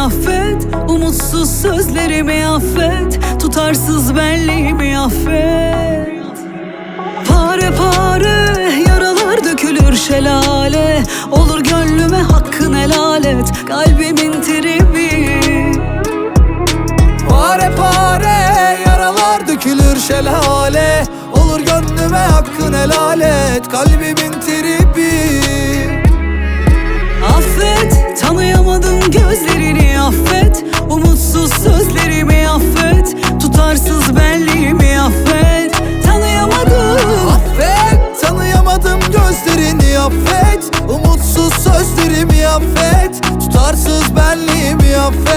affet. Umutsuz sözlerimi affet. Tutarsız benliğimi affet. Pare pare yaralar dökülür şelale. Olur gönlüme hakkın helal et. Kalbimin tribi Pare pare yaralar dökülür şelale. Olur gönlüme hakkın helal et. Kalbimin affet. Umutsuz sözlerimi affet. Tutarsız benliğimi affet